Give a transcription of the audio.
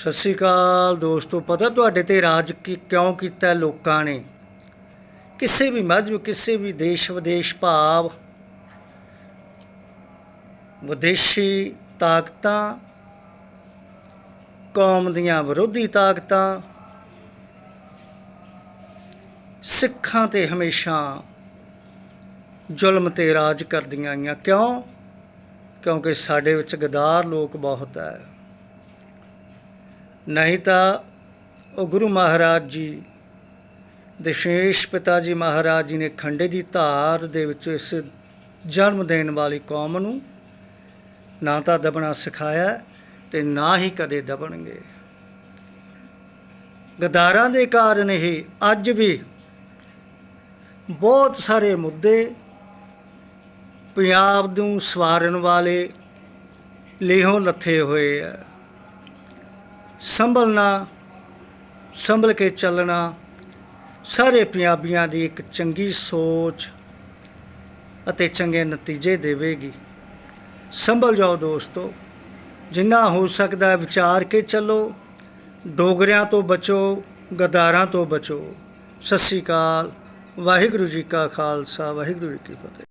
ਸਤਿ ਸ਼੍ਰੀ ਅਕਾਲ ਦੋਸਤੋ, ਪਤਾ ਤੁਹਾਡੇ ਤੇ ਰਾਜ ਕੀ ਕਿਉਂ ਕੀਤਾ ਲੋਕਾਂ ਨੇ? ਕਿਸੇ ਵੀ ਮਜ਼ਹਬ ਕਿਸੇ ਵੀ ਦੇਸ਼ ਵਿਦੇਸ਼ ਭਾਵ, ਵਿਦੇਸ਼ੀ ਤਾਕਤਾਂ, ਕੌਮ ਦੀਆਂ ਵਿਰੋਧੀ ਤਾਕਤਾਂ, ਸਿੱਖਾਂ ਤੇ ਹਮੇਸ਼ਾ ਜ਼ੁਲਮ ਤੇ ਰਾਜ ਕਰਦੀਆਂ ਆਈਆਂ। ਕਿਉਂ? ਕਿਉਂਕਿ ਸਾਡੇ ਵਿੱਚ ਗਦਾਰ ਲੋਕ ਬਹੁਤ ਹੈ। ਨਹੀਂ ਤਾਂ ਉਹ ਗੁਰੂ ਮਹਾਰਾਜ ਜੀ ਦਸ਼ੇਸ਼ ਪਿਤਾ ਜੀ ਮਹਾਰਾਜ ਜੀ ਨੇ ਖੰਡੇ ਦੀ ਧਾਰ ਦੇ ਵਿੱਚ ਇਸ ਜਨਮ ਦੇਣ ਵਾਲੀ ਕੌਮ ਨੂੰ ਨਾ ਤਾਂ ਦਬਣਾ ਸਿਖਾਇਆ ਤੇ ਨਾ ਹੀ ਕਦੇ ਦਬਣਗੇ। ਗਦਾਰਾਂ ਦੇ ਕਾਰਨ ਹੀ ਅੱਜ ਵੀ ਬਹੁਤ ਸਾਰੇ ਮੁੱਦੇ ਪੰਜਾਬ ਨੂੰ ਸਵਾਰਨ ਵਾਲੇ ਲੇਹੋਂ ਲੱਥੇ ਹੋਏ ਆ। ਸੰਭਲਣਾ, ਸੰਭਲ ਕੇ ਚੱਲਣਾ, ਸਾਰੇ ਪੰਜਾਬੀਆਂ ਦੀ ਇੱਕ ਚੰਗੀ ਸੋਚ ਅਤੇ ਚੰਗੇ ਨਤੀਜੇ ਦੇਵੇਗੀ। ਸੰਭਲ ਜਾਓ ਦੋਸਤੋ, ਜਿੰਨਾ ਹੋ ਸਕਦਾ ਵਿਚਾਰ ਕੇ ਚੱਲੋ, ਡੋਗਰਿਆਂ ਤੋਂ ਬਚੋ, ਗਦਾਰਾਂ ਤੋਂ ਬਚੋ। ਸਤਿ ਸ਼੍ਰੀ ਅਕਾਲ, ਵਾਹਿਗੁਰੂ ਜੀ ਕਾ ਖਾਲਸਾ, ਵਾਹਿਗੁਰੂ ਜੀ ਕੀ ਫਤਿਹ।